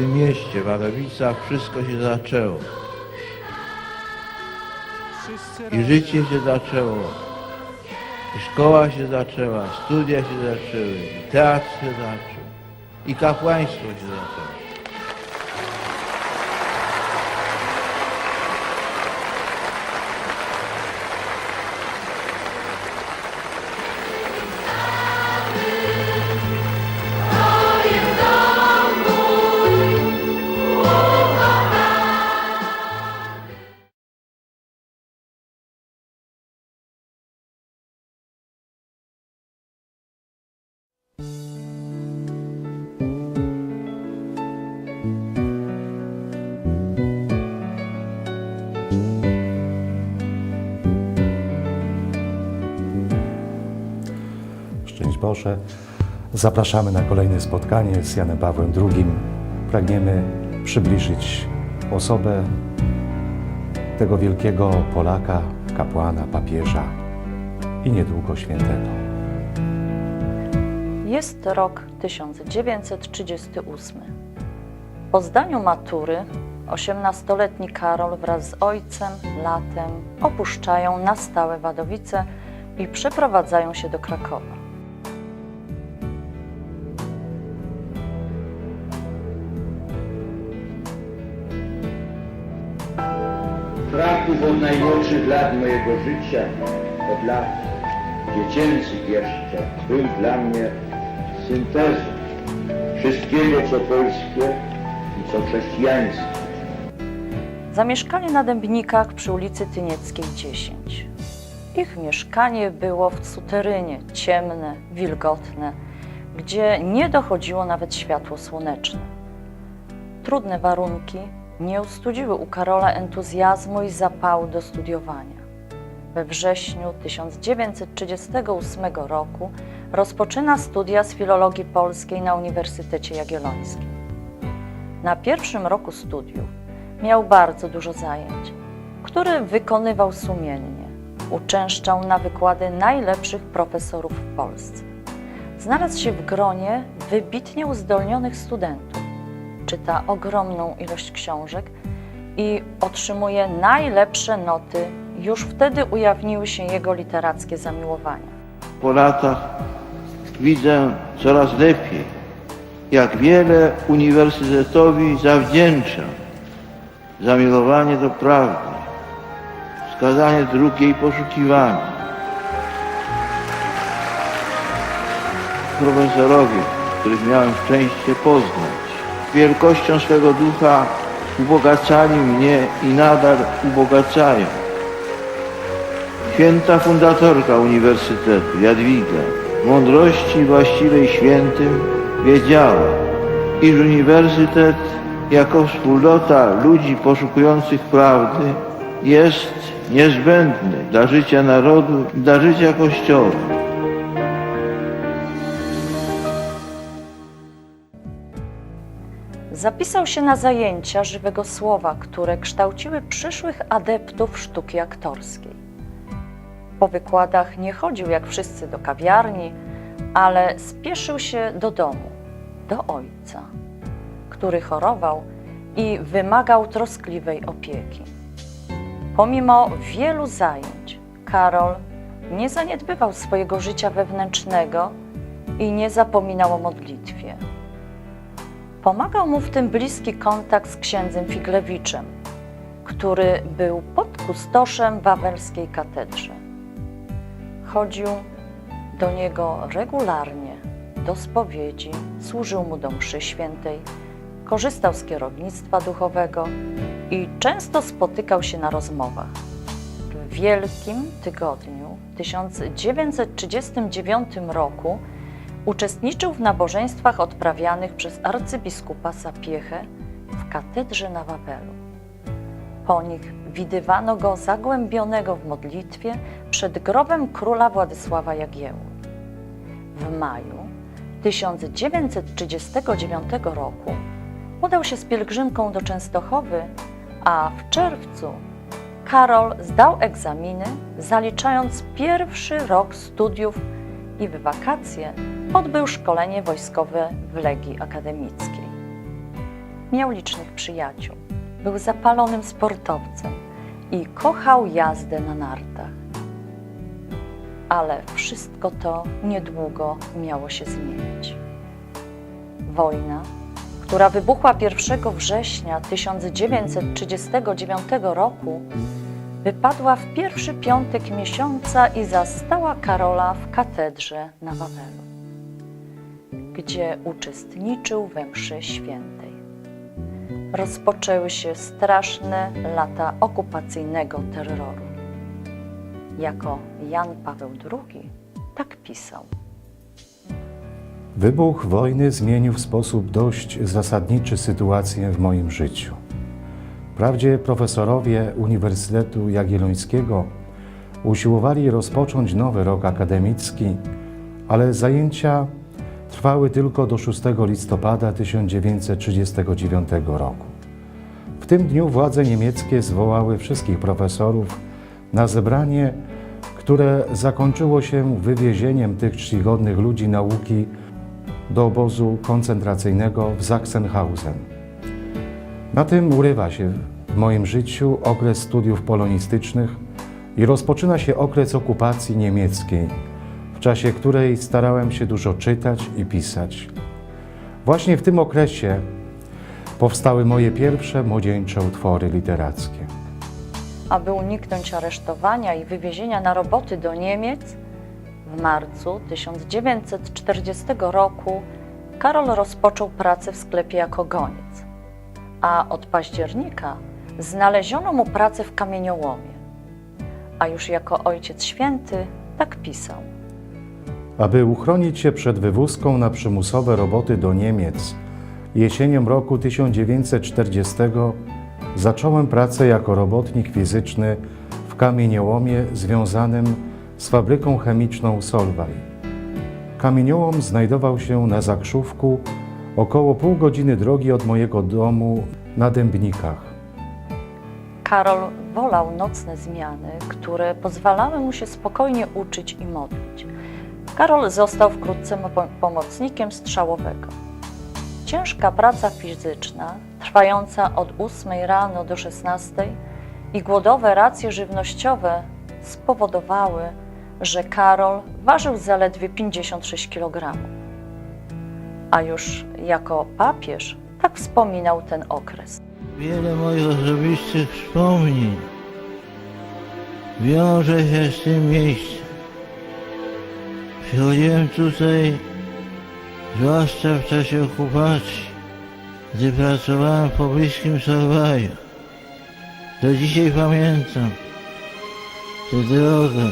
tym mieście, w Wadowicach, wszystko się zaczęło. I życie się zaczęło. I szkoła się zaczęła, studia się zaczęły, i teatr się zaczął, i kapłaństwo się zaczęło. Zapraszamy na kolejne spotkanie z Janem Pawłem II. Pragniemy przybliżyć osobę tego wielkiego Polaka, kapłana, papieża i niedługo świętego. Jest rok 1938. Po zdaniu matury 18-letni Karol wraz z ojcem latem opuszczają na stałe Wadowice i przeprowadzają się do Krakowa. Kraków od najmłodszych lat mojego życia, od lat dziecięcych jeszcze, był dla mnie syntezą wszystkiego, co polskie i co chrześcijańskie. Zamieszkali na Dębnikach przy ulicy Tynieckiej 10. Ich mieszkanie było w suterynie, ciemne, wilgotne, gdzie nie dochodziło nawet światło słoneczne. Trudne warunki nie ustudziły u Karola entuzjazmu i zapału do studiowania. We wrześniu 1938 roku rozpoczyna studia z filologii polskiej na Uniwersytecie Jagiellońskim. Na pierwszym roku studiów miał bardzo dużo zajęć, które wykonywał sumiennie. Uczęszczał na wykłady najlepszych profesorów w Polsce. Znalazł się w gronie wybitnie uzdolnionych studentów. Czyta ogromną ilość książek i otrzymuje najlepsze noty. Już wtedy ujawniły się jego literackie zamiłowania. Po latach widzę coraz lepiej, jak wiele uniwersytetowi zawdzięczam zamiłowanie do prawdy, wskazanie dróg jej poszukiwania. Profesorowie, których miałem szczęście poznać, wielkością swego ducha ubogacali mnie i nadal ubogacają. Święta fundatorka Uniwersytetu, Jadwiga, mądrości właściwej świętym wiedziała, iż Uniwersytet jako wspólnota ludzi poszukujących prawdy jest niezbędny dla życia narodu dla życia Kościoła. Zapisał się na zajęcia żywego słowa, które kształciły przyszłych adeptów sztuki aktorskiej. Po wykładach nie chodził jak wszyscy do kawiarni, ale spieszył się do domu, do ojca, który chorował i wymagał troskliwej opieki. Pomimo wielu zajęć, Karol nie zaniedbywał swojego życia wewnętrznego i nie zapominał o modlitwie. Pomagał mu w tym bliski kontakt z księdzem Figlewiczem, który był podkustoszem wawelskiej katedrze. Chodził do niego regularnie, do spowiedzi, służył mu do mszy świętej, korzystał z kierownictwa duchowego i często spotykał się na rozmowach. W Wielkim Tygodniu w 1939 roku uczestniczył w nabożeństwach odprawianych przez arcybiskupa Sapiechę w katedrze na Wawelu. Po nich widywano go zagłębionego w modlitwie przed grobem króla Władysława Jagiełły. W maju 1939 roku udał się z pielgrzymką do Częstochowy, a w czerwcu Karol zdał egzaminy, zaliczając pierwszy rok studiów i w wakacje odbył szkolenie wojskowe w Legii Akademickiej. Miał licznych przyjaciół. Był zapalonym sportowcem i kochał jazdę na nartach. Ale wszystko to niedługo miało się zmienić. Wojna, która wybuchła 1 września 1939 roku, wypadła w pierwszy piątek miesiąca i zastała Karola w katedrze na Wawelu, gdzie uczestniczył we mszy świętej. Rozpoczęły się straszne lata okupacyjnego terroru. Jako Jan Paweł II tak pisał. Wybuch wojny zmienił w sposób dość zasadniczy sytuację w moim życiu. Wprawdzie profesorowie Uniwersytetu Jagiellońskiego usiłowali rozpocząć nowy rok akademicki, ale zajęcia trwały tylko do 6 listopada 1939 roku. W tym dniu władze niemieckie zwołały wszystkich profesorów na zebranie, które zakończyło się wywiezieniem tych czcigodnych ludzi nauki do obozu koncentracyjnego w Sachsenhausen. Na tym urywa się w moim życiu okres studiów polonistycznych i rozpoczyna się okres okupacji niemieckiej, w czasie której starałem się dużo czytać i pisać. Właśnie w tym okresie powstały moje pierwsze młodzieńcze utwory literackie. Aby uniknąć aresztowania i wywiezienia na roboty do Niemiec, w marcu 1940 roku Karol rozpoczął pracę w sklepie jako goniec, a od października znaleziono mu pracę w kamieniołomie. A już jako ojciec święty tak pisał. Aby uchronić się przed wywózką na przymusowe roboty do Niemiec, jesienią roku 1940 zacząłem pracę jako robotnik fizyczny w kamieniołomie związanym z fabryką chemiczną Solvay. Kamieniołom znajdował się na Zakrzówku, około pół godziny drogi od mojego domu na Dębnikach. Karol wolał nocne zmiany, które pozwalały mu się spokojnie uczyć i modlić. Karol został wkrótce mo- pomocnikiem strzałowego. Ciężka praca fizyczna, trwająca od 8 rano do 16 i głodowe racje żywnościowe spowodowały, że Karol ważył zaledwie 56 kg. A już jako papież tak wspominał ten okres. Wiele moich osobistych wspomnień wiąże się z tym miejscem. Przychodziłem tutaj, zwłaszcza w czasie okupacji, gdy pracowałem w pobliskim Solwaju. Do dzisiaj pamiętam tę drogę,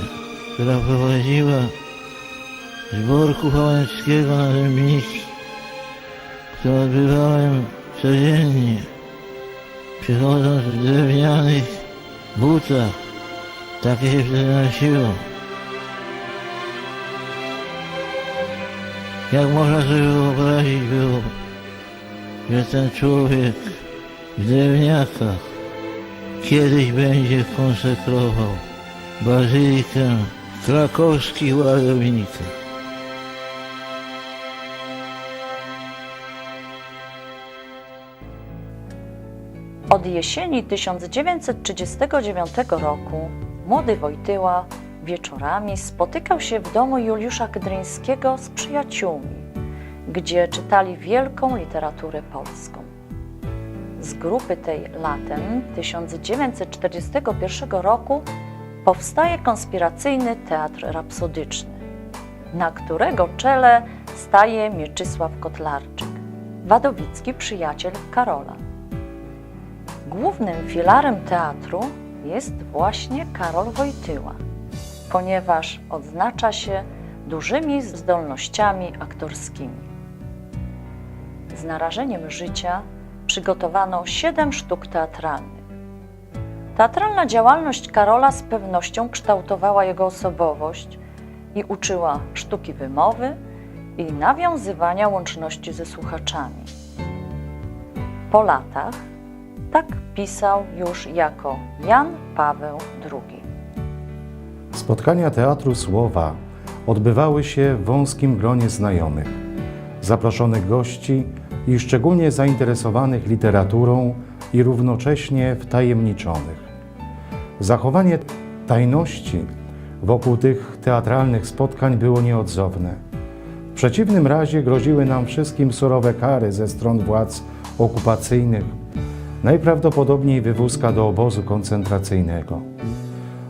która prowadziła z Borku Wałęckiego na Dębniki, którą odbywałem codziennie przychodząc w drewnianych butach. Takie się wtedy nosiło. Jak można sobie wyobrazić było, że ten człowiek w drewniakach kiedyś będzie konsekrował bazylikę krakowskich ładownikach. Od jesieni 1939 roku młody Wojtyła wieczorami spotykał się w domu Juliusza Kydryńskiego z przyjaciółmi, gdzie czytali wielką literaturę polską. Z grupy tej latem 1941 roku powstaje konspiracyjny teatr rapsodyczny, na którego czele staje Mieczysław Kotlarczyk, wadowicki przyjaciel Karola. Głównym filarem teatru jest właśnie Karol Wojtyła, ponieważ odznacza się dużymi zdolnościami aktorskimi. Z narażeniem życia przygotowano siedem sztuk teatralnych. Teatralna działalność Karola z pewnością kształtowała jego osobowość i uczyła sztuki wymowy i nawiązywania łączności ze słuchaczami. Po latach tak pisał już jako Jan Paweł II. Spotkania Teatru Słowa odbywały się w wąskim gronie znajomych, zaproszonych gości i szczególnie zainteresowanych literaturą i równocześnie wtajemniczonych. Zachowanie tajności wokół tych teatralnych spotkań było nieodzowne. W przeciwnym razie groziły nam wszystkim surowe kary ze stron władz okupacyjnych, najprawdopodobniej wywózka do obozu koncentracyjnego.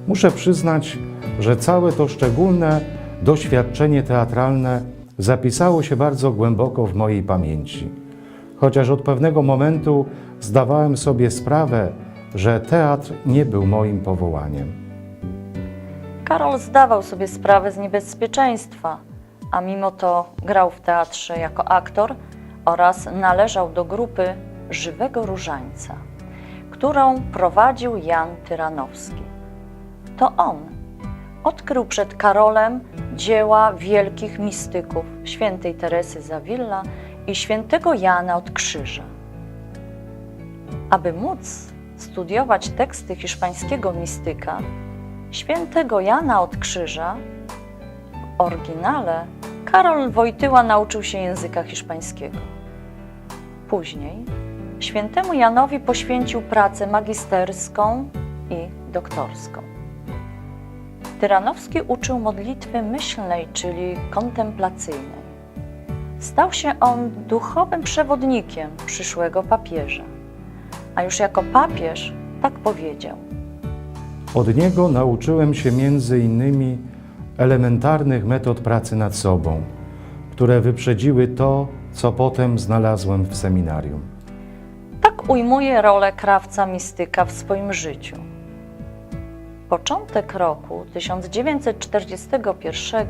Muszę przyznać, że całe to szczególne doświadczenie teatralne zapisało się bardzo głęboko w mojej pamięci. Chociaż od pewnego momentu zdawałem sobie sprawę, że teatr nie był moim powołaniem. Karol zdawał sobie sprawę z niebezpieczeństwa, a mimo to grał w teatrze jako aktor oraz należał do grupy Żywego Różańca, którą prowadził Jan Tyranowski. To on odkrył przed Karolem dzieła wielkich mistyków świętej Teresy Zawilla i świętego Jana od Krzyża. Aby móc studiować teksty hiszpańskiego mistyka, świętego Jana od Krzyża, w oryginale Karol Wojtyła nauczył się języka hiszpańskiego. Później świętemu Janowi poświęcił pracę magisterską i doktorską. Tyranowski uczył modlitwy myślnej, czyli kontemplacyjnej. Stał się on duchowym przewodnikiem przyszłego papieża, a już jako papież tak powiedział – Od niego nauczyłem się między innymi elementarnych metod pracy nad sobą, które wyprzedziły to, co potem znalazłem w seminarium. Ujmuje rolę krawca mistyka w swoim życiu. Początek roku 1941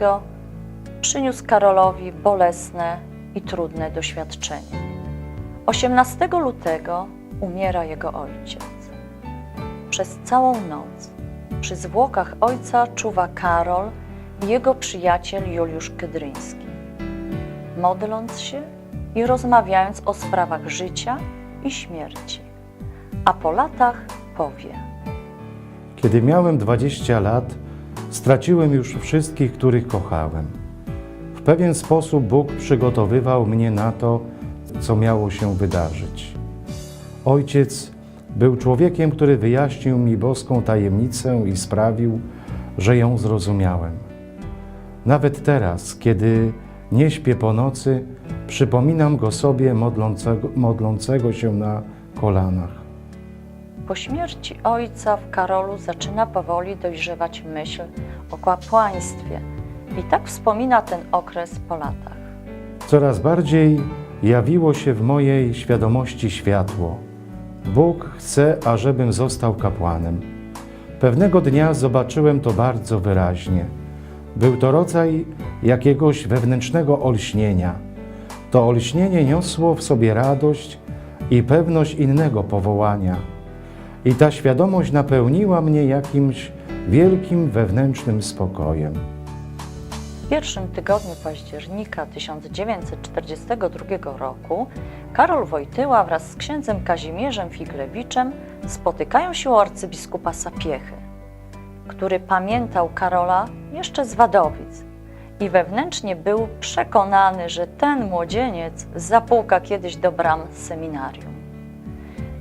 przyniósł Karolowi bolesne i trudne doświadczenie. 18 lutego umiera jego ojciec. Przez całą noc przy zwłokach ojca czuwa Karol i jego przyjaciel Juliusz Kydryński. Modląc się i rozmawiając o sprawach życia i śmierci, a po latach powie – Kiedy miałem 20 lat, straciłem już wszystkich, których kochałem. W pewien sposób Bóg przygotowywał mnie na to, co miało się wydarzyć. Ojciec był człowiekiem, który wyjaśnił mi boską tajemnicę i sprawił, że ją zrozumiałem. Nawet teraz, kiedy nie śpię po nocy, przypominam go sobie modlącego, modlącego się na kolanach. Po śmierci ojca w Karolu zaczyna powoli dojrzewać myśl o kapłaństwie i tak wspomina ten okres po latach. Coraz bardziej jawiło się w mojej świadomości światło. Bóg chce, ażebym został kapłanem. Pewnego dnia zobaczyłem to bardzo wyraźnie. Był to rodzaj jakiegoś wewnętrznego olśnienia. To olśnienie niosło w sobie radość i pewność innego powołania. I ta świadomość napełniła mnie jakimś wielkim wewnętrznym spokojem. W pierwszym tygodniu października 1942 roku Karol Wojtyła wraz z księdzem Kazimierzem Figlewiczem spotykają się u arcybiskupa Sapiechy, który pamiętał Karola jeszcze z Wadowic i wewnętrznie był przekonany, że ten młodzieniec zapuka kiedyś do bram seminarium.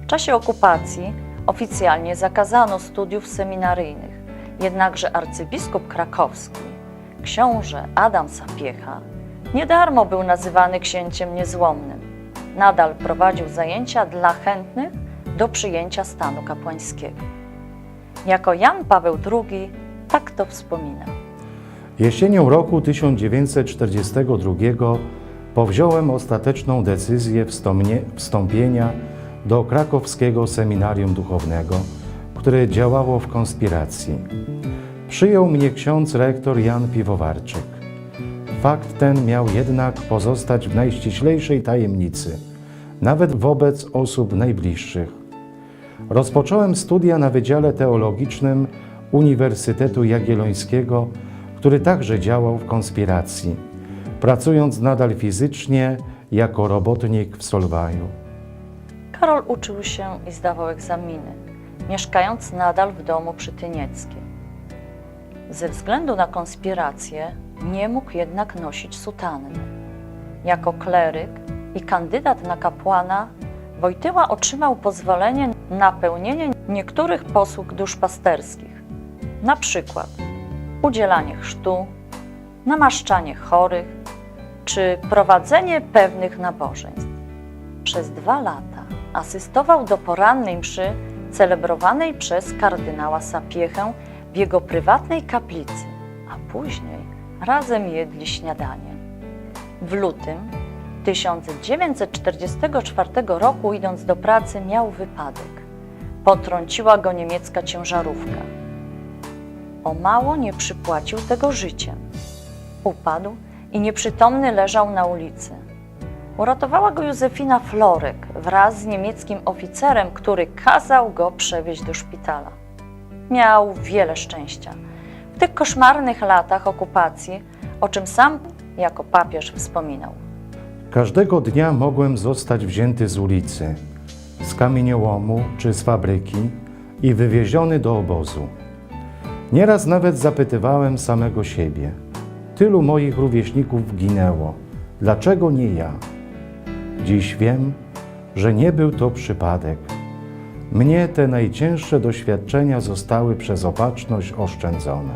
W czasie okupacji oficjalnie zakazano studiów seminaryjnych, jednakże arcybiskup krakowski książę Adam Sapiecha nie darmo był nazywany księciem niezłomnym. Nadal prowadził zajęcia dla chętnych do przyjęcia stanu kapłańskiego. Jako Jan Paweł II tak to wspomina. Jesienią roku 1942 powziąłem ostateczną decyzję wstąpienia do krakowskiego seminarium duchownego, które działało w konspiracji. Przyjął mnie ksiądz rektor Jan Piwowarczyk. Fakt ten miał jednak pozostać w najściślejszej tajemnicy, nawet wobec osób najbliższych. Rozpocząłem studia na Wydziale Teologicznym Uniwersytetu Jagiellońskiego, który także działał w konspiracji, pracując nadal fizycznie jako robotnik w Solwaju. Karol uczył się i zdawał egzaminy, mieszkając nadal w domu przy Tynieckiej. Ze względu na konspirację nie mógł jednak nosić sutanny. Jako kleryk i kandydat na kapłana, Wojtyła otrzymał pozwolenie na pełnienie niektórych posług duszpasterskich, na przykład udzielanie chrztu, namaszczanie chorych czy prowadzenie pewnych nabożeństw. Przez dwa lata asystował do porannej mszy celebrowanej przez kardynała Sapiechę w jego prywatnej kaplicy, a później razem jedli śniadanie. W lutym 1944 roku, idąc do pracy, miał wypadek. Potrąciła go niemiecka ciężarówka. O mało nie przypłacił tego życiem. Upadł i nieprzytomny leżał na ulicy. Uratowała go Józefina Florek wraz z niemieckim oficerem, który kazał go przewieźć do szpitala. Miał wiele szczęścia. W tych koszmarnych latach okupacji, o czym sam jako papież wspominał. Każdego dnia mogłem zostać wzięty z ulicy, z kamieniołomu czy z fabryki i wywieziony do obozu. Nieraz nawet zapytywałem samego siebie: Tylu moich rówieśników ginęło, dlaczego nie ja? Dziś wiem, że nie był to przypadek. Mnie te najcięższe doświadczenia zostały przez opatrzność oszczędzone.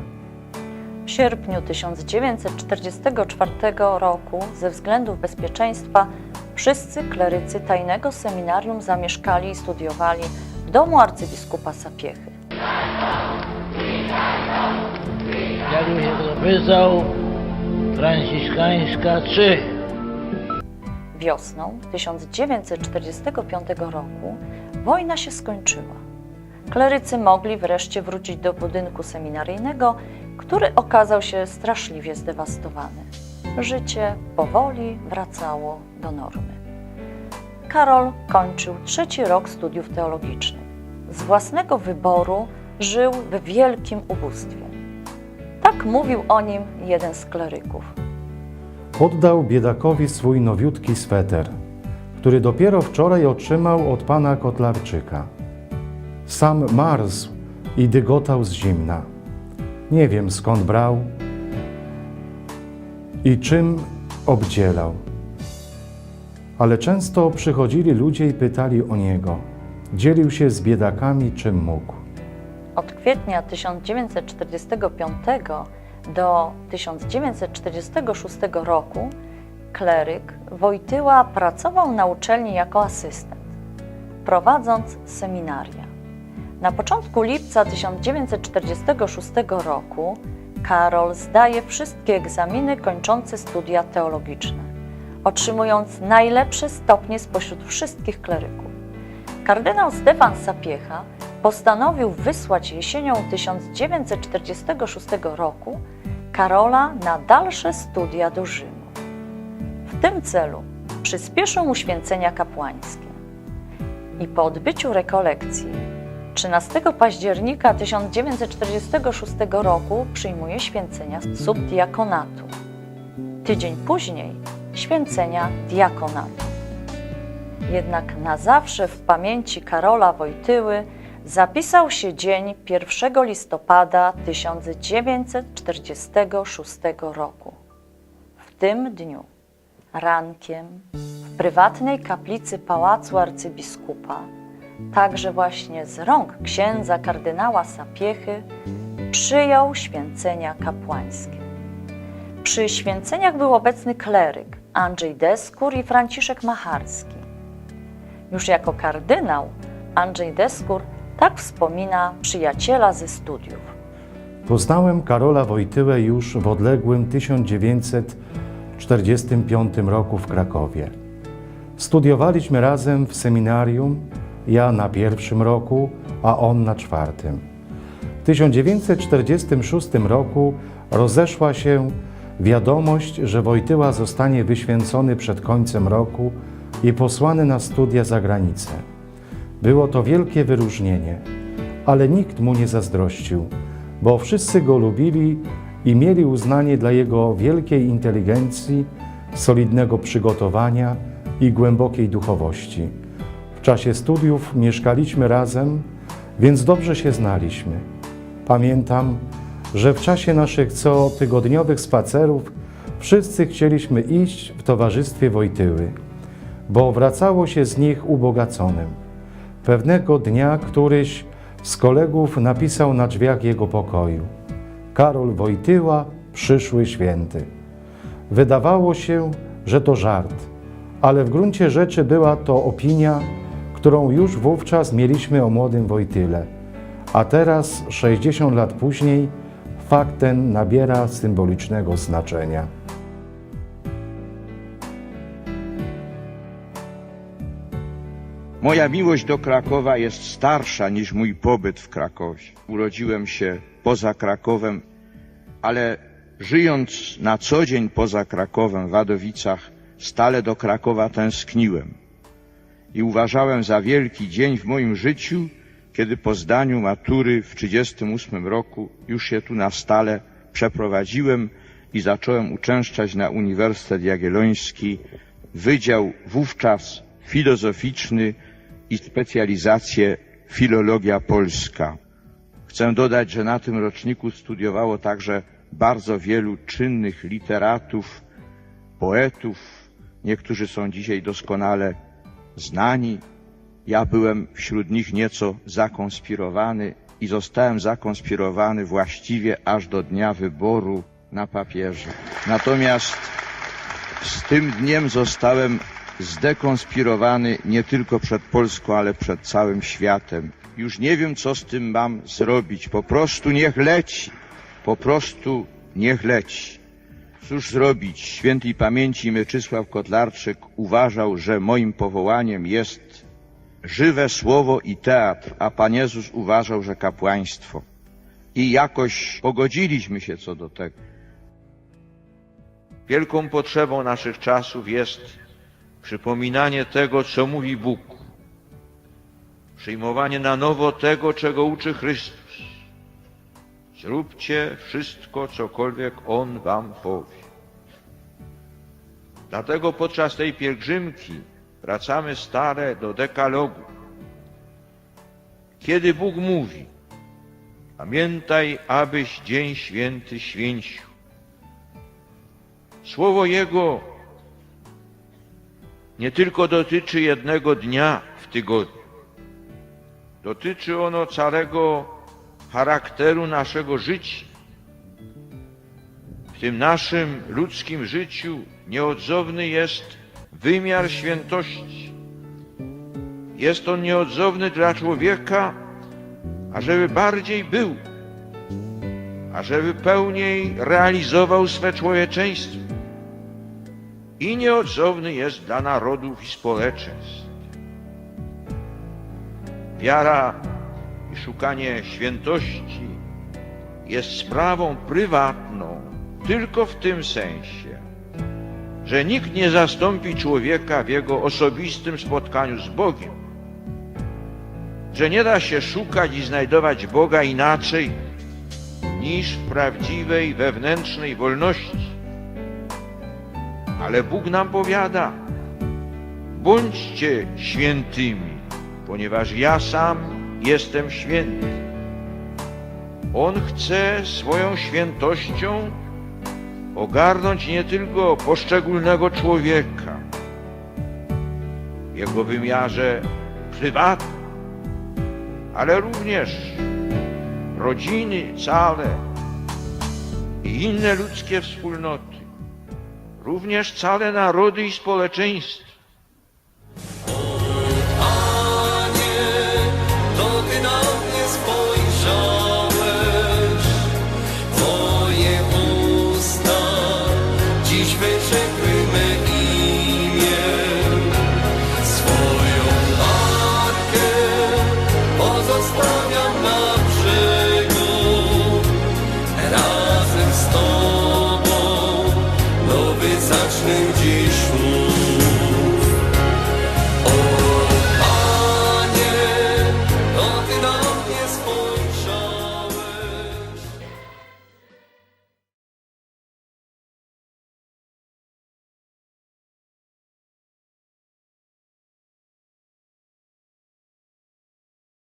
W sierpniu 1944 roku ze względów bezpieczeństwa wszyscy klerycy tajnego seminarium zamieszkali i studiowali w domu arcybiskupa Sapiechy. Jakby się zapytał, franciszkańska 3. Wiosną 1945 roku wojna się skończyła. Klerycy mogli wreszcie wrócić do budynku seminaryjnego, który okazał się straszliwie zdewastowany. Życie powoli wracało do normy. Karol kończył trzeci rok studiów teologicznych. Z własnego wyboru żył w wielkim ubóstwie. Tak mówił o nim jeden z kleryków. Oddał biedakowi swój nowiutki sweter, który dopiero wczoraj otrzymał od pana Kotlarczyka. Sam marzł i dygotał z zimna. Nie wiem skąd brał i czym obdzielał. Ale często przychodzili ludzie i pytali o niego. Dzielił się z biedakami czym mógł. Od kwietnia 1945 do 1946 roku kleryk Wojtyła pracował na uczelni jako asystent, prowadząc seminaria. Na początku lipca 1946 roku Karol zdaje wszystkie egzaminy kończące studia teologiczne, otrzymując najlepsze stopnie spośród wszystkich kleryków. Kardynał Stefan Sapiecha postanowił wysłać jesienią 1946 roku Karola na dalsze studia do Rzymu. W tym celu przyspieszył mu święcenia kapłańskie. I po odbyciu rekolekcji 13 października 1946 roku przyjmuje święcenia subdiakonatu. Tydzień później święcenia diakonatu. Jednak na zawsze w pamięci Karola Wojtyły zapisał się dzień 1 listopada 1946 roku. W tym dniu, rankiem, w prywatnej kaplicy pałacu arcybiskupa, także właśnie z rąk księdza kardynała Sapiechy, przyjął święcenia kapłańskie. Przy święceniach był obecny kleryk Andrzej Deskur i Franciszek Macharski. Już jako kardynał Andrzej Deskur tak wspomina przyjaciela ze studiów. Poznałem Karola Wojtyłę już w odległym 1945 roku w Krakowie. Studiowaliśmy razem w seminarium, ja na pierwszym roku, a on na czwartym. W 1946 roku rozeszła się wiadomość, że Wojtyła zostanie wyświęcony przed końcem roku i posłany na studia za granicę. Było to wielkie wyróżnienie, ale nikt mu nie zazdrościł, bo wszyscy go lubili i mieli uznanie dla jego wielkiej inteligencji, solidnego przygotowania i głębokiej duchowości. W czasie studiów mieszkaliśmy razem, więc dobrze się znaliśmy. Pamiętam, że w czasie naszych cotygodniowych spacerów wszyscy chcieliśmy iść w towarzystwie Wojtyły. bo wracało się z nich ubogaconym. Pewnego dnia któryś z kolegów napisał na drzwiach jego pokoju: Karol Wojtyła, przyszły święty. Wydawało się, że to żart, ale w gruncie rzeczy była to opinia, którą już wówczas mieliśmy o młodym Wojtyle, a teraz, 60 lat później, fakt ten nabiera symbolicznego znaczenia. Moja miłość do Krakowa jest starsza niż mój pobyt w Krakowie. Urodziłem się poza Krakowem, ale żyjąc na co dzień poza Krakowem w Wadowicach, stale do Krakowa tęskniłem. I uważałem za wielki dzień w moim życiu, kiedy po zdaniu matury w 1938 roku już się tu na stale przeprowadziłem i zacząłem uczęszczać na Uniwersytet Jagielloński, wydział wówczas filozoficzny i specjalizację filologia polska. Chcę dodać, że na tym roczniku studiowało także bardzo wielu czynnych literatów, poetów. Niektórzy są dzisiaj doskonale znani. Ja byłem wśród nich nieco zakonspirowany i zostałem zakonspirowany właściwie aż do dnia wyboru na papieża. Natomiast z tym dniem zostałem zdekonspirowany nie tylko przed Polską, ale przed całym światem. Już nie wiem, co z tym mam zrobić. Po prostu niech leci. Po prostu niech leci. Cóż zrobić? Świętej pamięci Mieczysław Kotlarczyk uważał, że moim powołaniem jest żywe słowo i teatr, a Pan Jezus uważał, że kapłaństwo. I jakoś pogodziliśmy się co do tego. Wielką potrzebą naszych czasów jest przypominanie tego, co mówi Bóg, przyjmowanie na nowo tego, czego uczy Chrystus. Zróbcie wszystko, cokolwiek On wam powie. Dlatego podczas tej pielgrzymki wracamy stale do dekalogu. Kiedy Bóg mówi, pamiętaj, abyś dzień święty święcił. Słowo Jego nie tylko dotyczy jednego dnia w tygodniu. Dotyczy ono całego charakteru naszego życia. W tym naszym ludzkim życiu nieodzowny jest wymiar świętości. Jest on nieodzowny dla człowieka, ażeby bardziej był, ażeby pełniej realizował swe człowieczeństwo i nieodzowny jest dla narodów i społeczeństw. Wiara i szukanie świętości jest sprawą prywatną tylko w tym sensie, że nikt nie zastąpi człowieka w jego osobistym spotkaniu z Bogiem, że nie da się szukać i znajdować Boga inaczej niż w prawdziwej wewnętrznej wolności. Ale Bóg nam powiada, bądźcie świętymi, ponieważ ja sam jestem święty. On chce swoją świętością ogarnąć nie tylko poszczególnego człowieka w jego wymiarze prywatnym, ale również rodziny całe i inne ludzkie wspólnoty również całe narody i społeczeństwa.